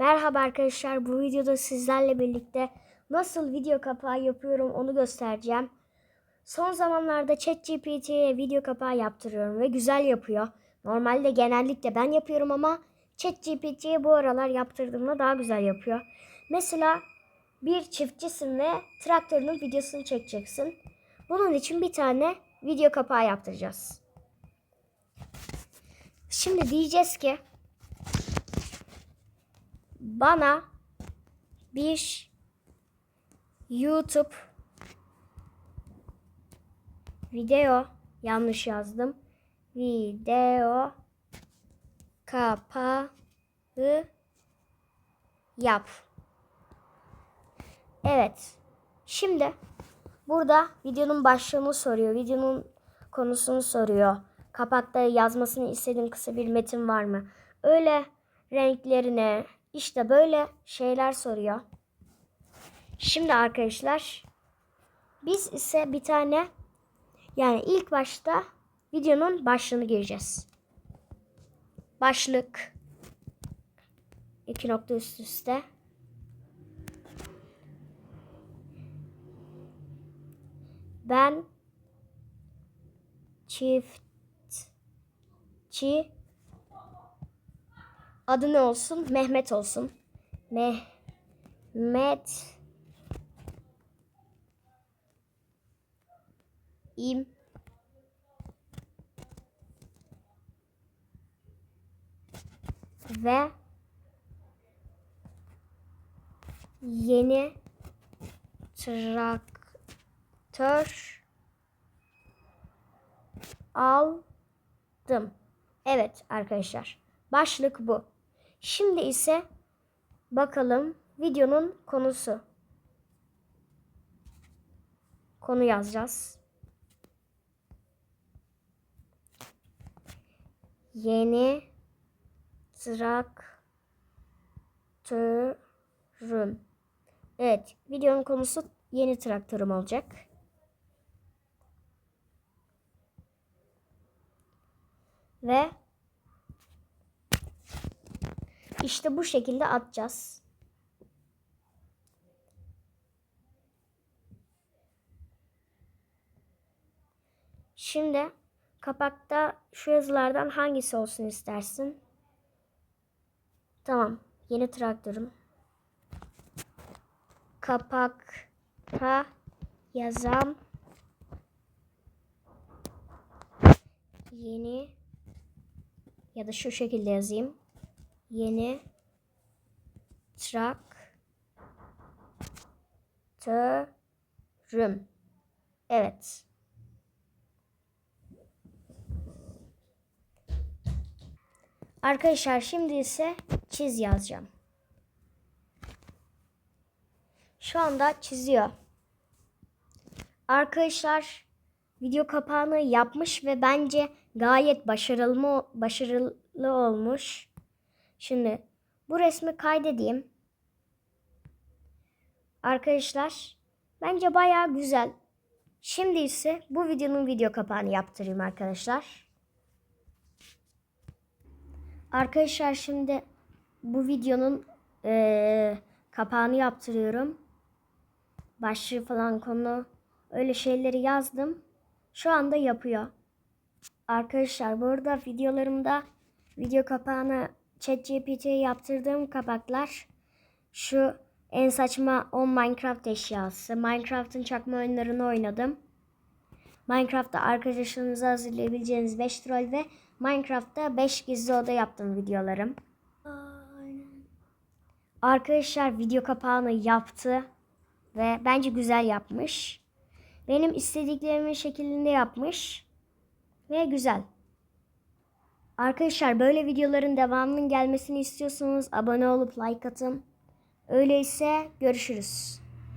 Merhaba arkadaşlar. Bu videoda sizlerle birlikte nasıl video kapağı yapıyorum onu göstereceğim. Son zamanlarda ChatGPT'ye video kapağı yaptırıyorum ve güzel yapıyor. Normalde genellikle ben yapıyorum ama ChatGPT'ye bu aralar yaptırdığımda daha güzel yapıyor. Mesela bir çiftçisin ve traktörünün videosunu çekeceksin. Bunun için bir tane video kapağı yaptıracağız. Şimdi diyeceğiz ki bana bir YouTube video yanlış yazdım. Video kapağı yap. Evet. Şimdi burada videonun başlığını soruyor. Videonun konusunu soruyor. Kapakta yazmasını istediğin kısa bir metin var mı? Öyle renklerine işte böyle şeyler soruyor. Şimdi arkadaşlar biz ise bir tane yani ilk başta videonun başlığını gireceğiz. Başlık iki nokta üst üste ben çiftçi adı ne olsun? Mehmet olsun. Mehmet im ve yeni traktör aldım. Evet arkadaşlar. Başlık bu. Şimdi ise bakalım videonun konusu. Konu yazacağız. Yeni traktörüm. Evet, videonun konusu yeni traktörüm olacak. Ve işte bu şekilde atacağız. Şimdi kapakta şu yazılardan hangisi olsun istersin? Tamam. Yeni traktörüm. Kapakta yazan yeni ya da şu şekilde yazayım. Yeni traktörüm. Evet. Arkadaşlar şimdi ise çiz yazacağım. Şu anda çiziyor. Arkadaşlar video kapağını yapmış ve bence gayet başarılı başarılı olmuş. Şimdi bu resmi kaydedeyim. Arkadaşlar bence bayağı güzel. Şimdi ise bu videonun video kapağını yaptırayım arkadaşlar. Arkadaşlar şimdi bu videonun e, kapağını yaptırıyorum. Başlığı falan konu öyle şeyleri yazdım. Şu anda yapıyor. Arkadaşlar burada videolarımda video kapağını ChatGPT'ye yaptırdığım kapaklar şu en saçma 10 Minecraft eşyası. Minecraft'ın çakma oyunlarını oynadım. Minecraft'ta arkadaşlarınıza hazırlayabileceğiniz 5 troll ve Minecraft'ta 5 gizli oda yaptım videolarım. Arkadaşlar video kapağını yaptı ve bence güzel yapmış. Benim istediklerimin şeklinde yapmış ve güzel. Arkadaşlar böyle videoların devamının gelmesini istiyorsanız abone olup like atın. Öyleyse görüşürüz.